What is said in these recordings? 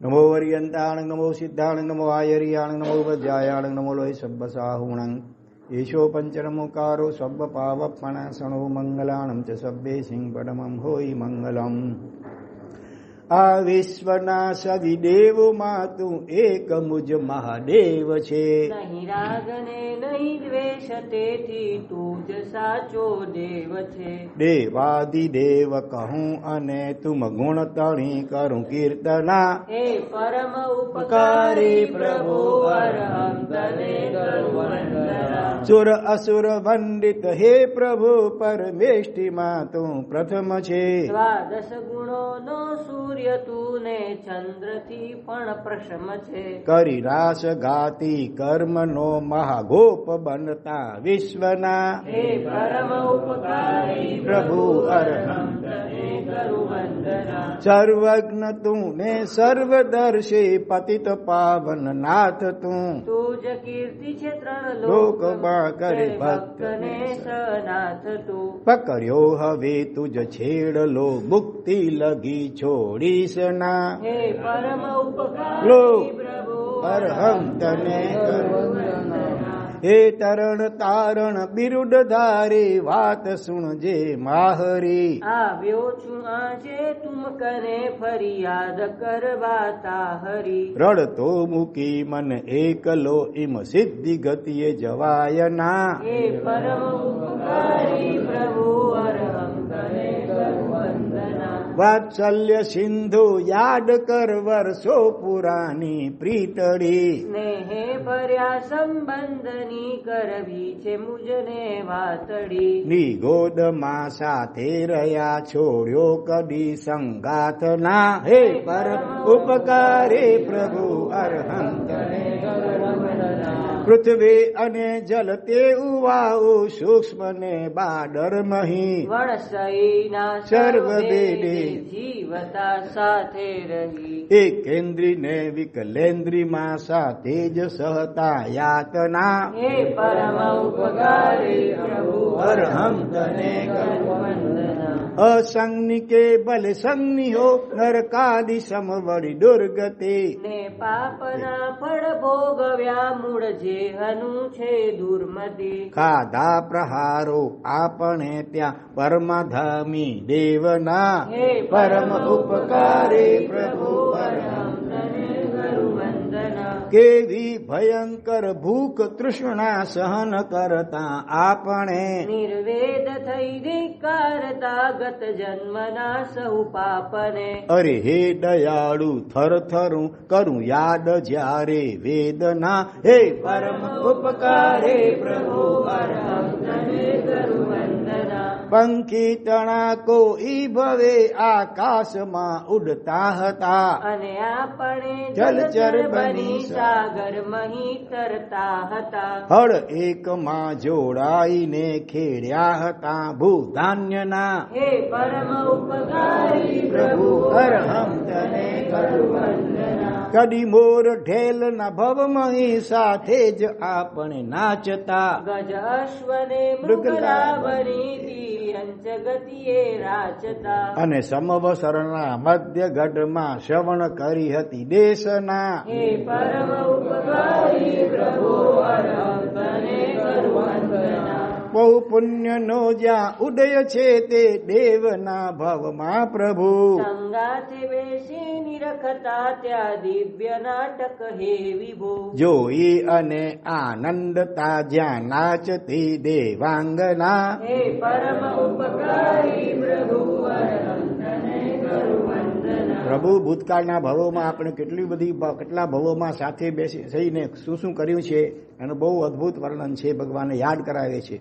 સિદ્ધાણ નમો આયરિયાણ નમો વજ્જાયાણ નમો લોહી સબ્બ સાહુણં એશો પંચનમુકારો સબ્બ પાવપણાસણો મંગલાણં ચ સબ્બે સિંહ પડમં હોય મંગલમ આ વિશ્વના સવિદેવમાં તું એક મુજ મહાદેવ છે. નહીં રાગ ને નહીં દ્વેષ તેથી તું જ સાચો દેવ છે. દેવાદિદેવ કહું અને તુમ ગુણ તણી કરું કીર્તના. હે પરમ ઉપકારી પ્રભુ સુર અસુર વંદિત હે પ્રભુ પરમેષ્ટિમાં તું પ્રથમ છે. દ્વાદશ ગુણો નો સૂર્ય તું ને ચંદ્રથી પણ પ્રશમ છે. કરી રાસ ગાતી કર્મનો મહાગોપ બનતા વિશ્વના હે પરમ ઉપકારી પ્રભુ અરહમ સર્વજ્ઞ તું ને સર્વદર્શી પતિત પાવન નાથ તું. તુજ કીર્તિ છે ત્રણ લોકમાં. કરે ભક્ત ને સનાથ તું. પકડ્યો હવે તુજ છેડલો મુક્તિ લગી છોડીશ ના હે પરમ લો, ઉપકારી તને હે તરણ તારણ બિરુડ ધારી વાત સુણજે માહરી. આવ્યો છું આજે તુમ કને ફરિયાદ કરવા તાહરી. રડતો મૂકી મન એકલો ઇમ સિદ્ધિ ગતિએ જવાય ના. હે પરમ ઉપકારી પ્રભુ અરહમ કરું વાત્સલ્ય સિંધુ યાદ કર વર્ષો પુરાની પ્રીતડી સ્નેહે ભર્યા સંબંધની કરવી છે મુજને વાતડી નિગોદમાં સાથે રહ્યા છોડ્યો કદી સંગાથ ના હે પર ઉપકારે પ્રભુ અરહમ તને પૃથ્વી અને જલ તે ઉવાઉ સૂક્ષ્મ ને બાડર મહી સર્વ સર્વે જીવતા સાથે રહી. એક કેન્દ્રી ને વિકલેન્દ્રી માં સાથે જ સહતા યાતના. હે પરમ ઉપકારી પ્રભુ. અરહમ તને કરું બલ સંગની હો નરકાદી સમવડી દુર્ગતે. ને પાપના ફળ ભોગવ્યા મૂળ જેહનું છે દુર્મતિ. ખાધા પ્રહારો આપણે ત્યાં પરમધામી દેવના. હે પરમ ઉપકારી પ્રભુ પરમ કેવી ભયંકર ભૂખ તૃષ્ણા સહન કરતા આપણે? નિર્વેદ થઈ ધિક્કારતા ગત જન્મના સૌ પાપને. અરે હે દયાળુ થર થરું કરું યાદ જ્યારે વેદના. હે પરમ ઉપકારે પ્રભુ પરમ તને કરું. પંખી તણાકો ઈ ભવે આકાશમાં ઉડતા હતા. અને આપણે જલચર બની સાગર મહી તરતા હતા. હળ એકમાં જોડાઈને ખેડ્યા હતા ભૂધાન્યના. હે પરમ ઉપકારી પ્રભુ હર હમ તને કરું કડી મોર ઢેલ ના ભવમહી સાથે જ આપણે નાચતા. ગજ અશ્વને રાચતા. અને સમવસરના મધ્ય ગઢમાં શ્રવણ કરી હતી દેશના. હે પરમ ઉપકારી પ્રભુ તને બહુ પુણ્યનો જ્યાં ઉદય છે તે દેવના ભવમાં પ્રભુ. સંગાથે બેસી નિરખતા ત્યાં દિવ્ય નાટક હે વિભો. જોઈ અને આનંદતા જ્યાં નાચતી દેવાંગના. હે પરમ ઉપકારી પ્રભુ પ્રભુ ભૂતકાળના ભવોમાં આપણે કેટલી બધી કેટલા ભવોમાં સાથે બેસી થઈને શું શું કર્યું છે? એનું બહુ અદ્ભુત વર્ણન છે ભગવાને યાદ કરાવે છે.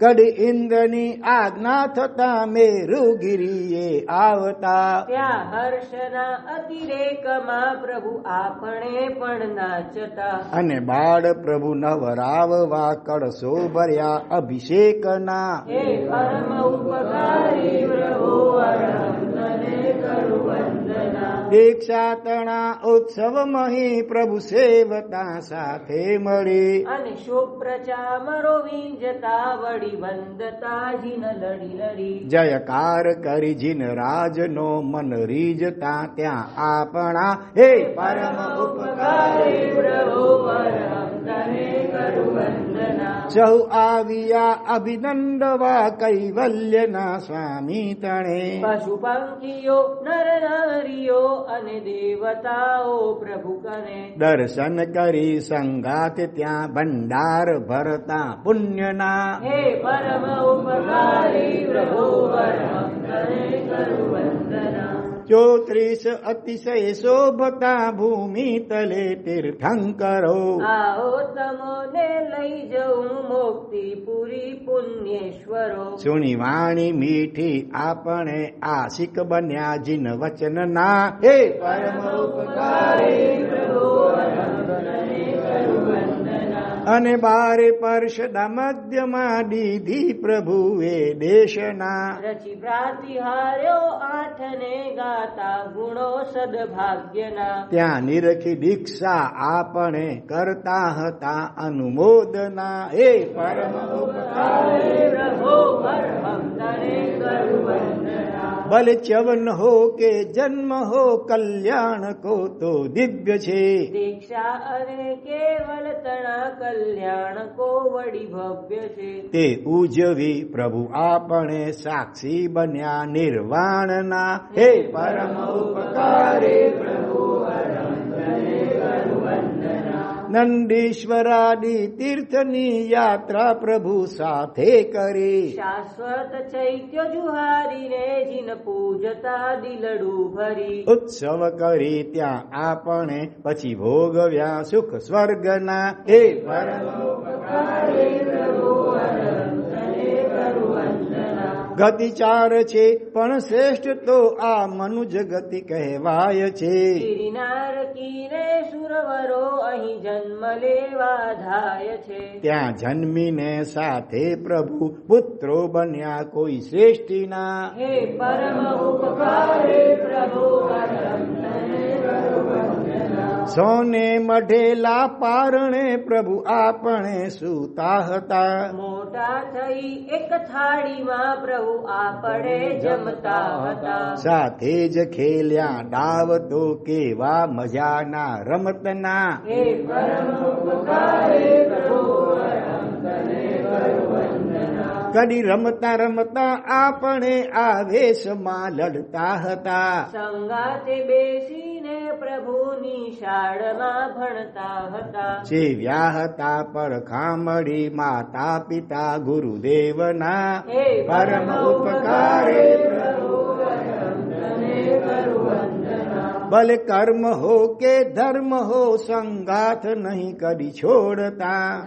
કડી ઇન્દ્રની આજ્ઞા થતા મેરુગીરીએ આવતા. ત્યાં હર્ષના અતિરેકમાં પ્રભુ આપણે પણ નાચતા. અને બાળ પ્રભુ નવરાવવા કળશો ભર્યા અભિષેકના. હે પરમ ઉપકારી પ્રભુ અરહમ તને કરું વંદના દીક્ષા તણા ઉત્સવ મહી પ્રભુ સેવતા સાથે મળી. અને શુભ પ્રચામરો વીંજતા વળી વંદતા જીન લડી લડી. જયકાર કરી જીન રાજનો મન રીજતા ત્યાં આપણા. હે પરમ ઉપકારી પ્રભુ પરમ સૌ આવ્યા અભિનંદવા કૈવલ્યના સ્વામી તણે પશુ પંખીઓ નર નારીઓ અને દેવતાઓ પ્રભુ કરે દર્શન કરી સંગાત ત્યાં ભંડાર ભરતા પુણ્યના હે પરમ ઉપકારી પ્રભુ પરમ કરે કરુ વંદના ચોત્રીસ અતિશય શોભતા ભૂમિ તલે તીર્થંકરો આવો તમોને લઈ જઉં મુક્તિ પુરી પુણ્યેશ્વરો સુણી વાણી મીઠી આપણે આશિક બન્યા જીન વચનના હે પરમ ઉપકારી અને બારે પરષદા મધ્યમાં દીધી પ્રભુએ દેશના રચી પ્રાતિહાર્યો આઠને ગાતા ગુણો સદભાગ્યના. ત્યાં નિરખી દીક્ષા આપણે કરતા હતા અનુમોદના. એ પરમ ભલે ચ્યવન હો કે જન્મ હો કલ્યાણ કો તો દિવ્ય છે. દીક્ષા અને કેવલ તણા કલ્યાણ કોવડી ભવ્ય છે. તે ઉજવી પ્રભુ આપણે સાક્ષી બન્યા નિર્વાણના. હે પરમ ઉપકારે પ્રભુ નંદીશ્વરાદી તીર્થની યાત્રા પ્રભુ સાથે કરી શાશ્વત ચૈત્ય જુહારીને જીન પૂજતા દિલડું ભરી ઉત્સવ કરી ત્યાં આપણે પછી ભોગવ્યા સુખ સ્વર્ગના હે પરમ ગતિ ચાર છે પણ શ્રેષ્ઠ તો આ મનુજ ગતિ કહેવાય છે. ગિરિનાર સુરવરો અહીં જન્મ લેવા ધાય છે. ત્યાં જન્મીને સાથે પ્રભુ પુત્રો બન્યા કોઈ શ્રેષ્ઠીના. હે પરમ ઉપકારે પ્રભુ સોને મઢેલા પારણે પ્રભુ આપણે સૂતા હતા. મોટા થઈ એક થાળીમાં પ્રભુ આપણે જમતા હતા. સાથે જ ખેલ્યા ડાવ તો કેવા મજાના રમતના. હે પરમ ઉપકારે પ્રભુ તને વંદના. કડી રમતા રમતા આપણે આવેશમાં લડતા હતા. સંગાતે બેસીને પ્રભુની શાળમાં ભણતા હતા. ખામડી માતા પિતા ગુરુદેવના પરમ ઉપકારે પ્રભુ ભલે કર્મ હો કે ધર્મ હો સંગાથ નહીં કરી છોડતા.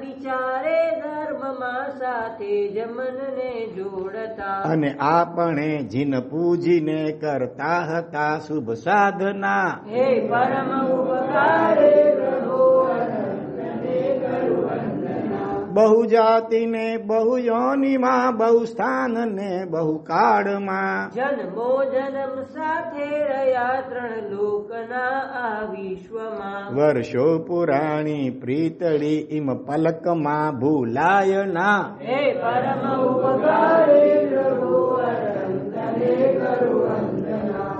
વિચારે ધર્મમાં સાથે જમનને જોડતા. અને આપણે જીન પૂજીને કરતા હતા શુભ સાધના. હે પરમ ઉપકારે પ્રભુ પરમ તને કરું વંદના. બહુ જાતિને બહુ યોનિમાં બહુ સ્થાનને બહુ કાળમાં જન્મો જન્મ સાથે રહ્યા ત્રણ લોકના આ વિશ્વમાં વર્ષો પુરાણી પ્રીતળી ઇમ પલકમાં ભૂલાય ના હે પરમ ઉપકારે પ્રભુ કરું.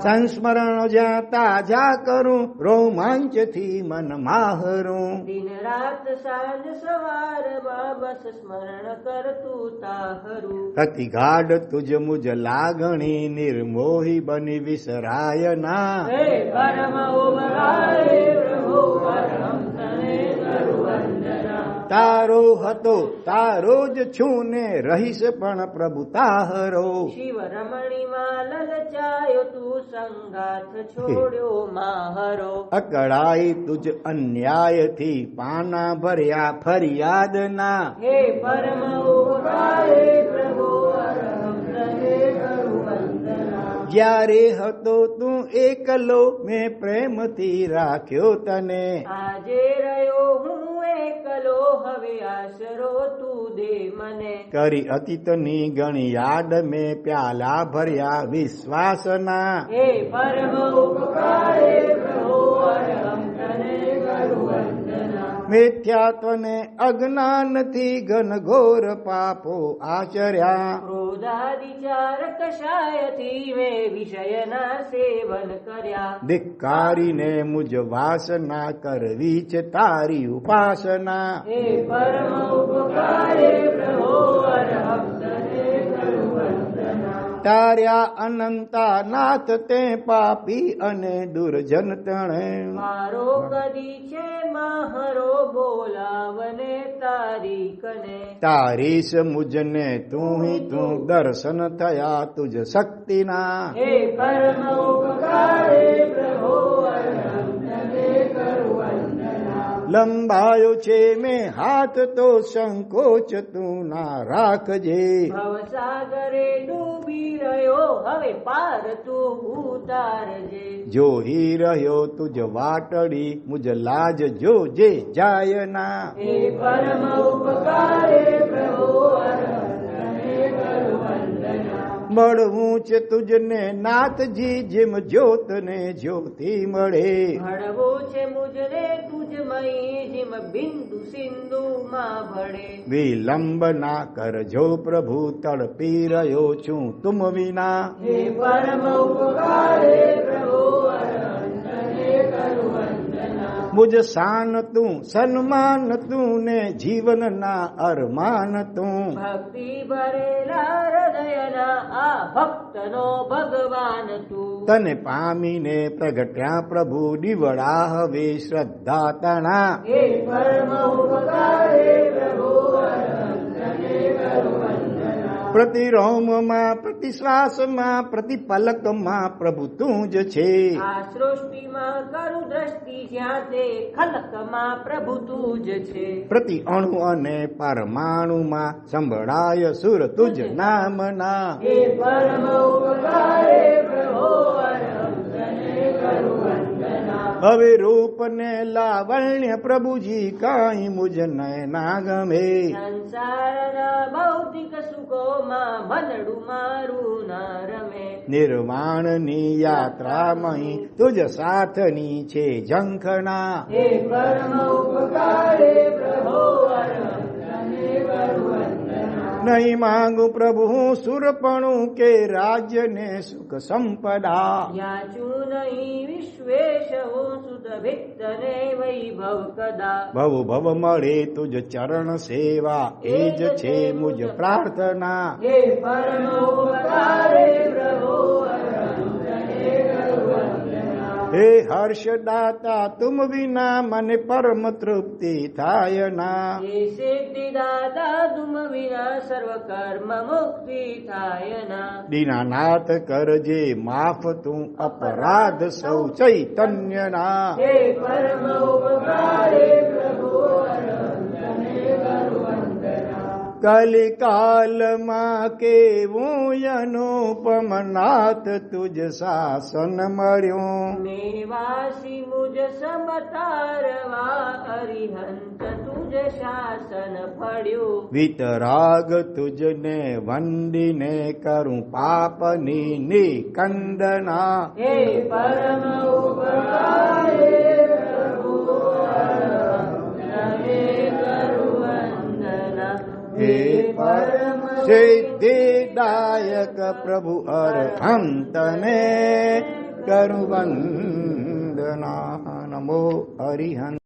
સંસ્મરણ જ્યાં તાજા કરું રોમાંચથી મન માહરું. દિન રાત સાંજ સવાર બસ સ્મરણ કરતું તાહરું. અતિ ગાઢ તુજ મુજ લાગણી નિર્મોહી બની વિસરાય ના. હે પરમ પ્રભુ વંદના. તારો હતો તારો જ છું ને રહીશ પણ પ્રભુ તારો શિવ રમણીમાં લલચાયો તું સંગાથ છોડ્યો માહરો. અકળાઈ તુજ અન્યાયથી પાના ભર્યા ફરિયાદ ના હે પરમ ઉપકારે પ્રભુ. જ્યારે હતો તું એકલો મેં પ્રેમથી રાખ્યો તને. આજે રહ્યો હું એકલો હવે આશરો તું દે મને. કરી અતીતની ગણી યાદ મેં પ્યાલા ભર્યા વિશ્વાસના. હે પરમ ઉપકારે પ્રભુ અરહમ તને કરું વંદના મિથ્યાત્વને અજ્ઞાનથી ઘનઘોર પાપો આચર્યા ક્રોધાદિચાર કષાયથી મેં વિષયના સેવન કર્યા ધિક્કારીને મુજ વાસના કરવી છે તારી ઉપાસના હે પરમ ઉપકારે પ્રભુ અરહમ તાર્યા અનંતા નાથ તે પાપી અને દુર્જન તણે. મારો કદી છે મહરો બોલાવને તારી કને તારીશ મુજને તું હિ તું દર્શન થયા તુજ શક્તિના. હે પરમ ઉપકારે પ્રભુ લંબાયો છે મેં હાથ તો સંકોચ તું ના રાખજે. સાગરે ડૂબી રહ્યો હવે પાર તું ઉતારજે. જોઈ રહ્યો તુજ વાટડી મુજ લાજ જોજે જાયના ના. પરમ ઉપકારે પ્રભુ મળવું છે તુજને નાથજી જેમ જ્યોતને જ્યોતિ મળે. મળવું છે મુજને તુજમય જેમ બિંદુ સિંધુ માં ભળે. વિલંબ ના કરજો પ્રભુ તડપી રહ્યો છું તુમ વિના. હે પરમ મુજ શાન તું સન્માન તું ને જીવનના અરમાન તું ભક્તિ ભરેલા હૃદયના આ ભક્તનો ભગવાન તું તને પામીને પ્રગટ્યા પ્રભુ દીવડા હવે શ્રદ્ધા તણા. હે પરમ ઉપકારે પ્રભુ. વંદના પ્રતિશ્વાસમાં રોમમાં પ્રતિ શ્વાસમાં પ્રતિ પલકમાં પ્રભુ તું જ છે. આ સૃષ્ટિમાં કરુ દ્રષ્ટિ જ્યાં તે ખલકમાં પ્રભુ તું જ છે. પ્રતિ અણુ અને પરમાણુમાં સંભળાય સુર તુજ નામના. હે પરમ ઉપકારે પ્રભુ અરહમ તને કરું વંદના હવે રૂપ ને લાવણ્ય પ્રભુજી કાંઈ મુજ ના ગમે સંસારના ભૌતિક સુખોમાં મનડું મારું ના રમે. નિર્વાણની યાત્રામહી તુજ સાથની છે ઝંખના. હે પરમ ઉપકારે પ્રભુ નહીં માંગુ પ્રભુ હું સુરપણું કે રાજ્યને સુખ સંપદા. યાચું નહીં વિશ્વેશ વૈભવ કદા. ભવ ભવ મળે તુજ ચરણ સેવા એ જ છે મુજ પ્રાર્થના. હે પરમ ઉપકારે પ્રભુ અરહમ તને કરું વંદના હે હર્ષદાતા તુમ વિના મને પરમ તૃપ્તિ થાય ના. હે સિદ્ધિદાતા તુમ વિના સર્વ કર્મ મુક્તિ થાય ના. દીનાનાથ કરજે માફ તું અપરાધ સૌ ચૈતન્યના હે પરમ ઉપકારે પ્રભુ અરહમ તને કરું વંદના કલિકાલમાં કેવું અનુપમનાથ તુજ શાસન મળ્યું નિવાસી મુજ સમતારવા અરિહંત તુજ શાસન ફળ્યું વિતરાગ તુજને વંદીને કરું પાપની નિકંદના હે પરમ ઉપકારે હે પરમ સિદ્ધિદાયક પ્રભુ અરહંતને કરું વંદના નમો હરિહંત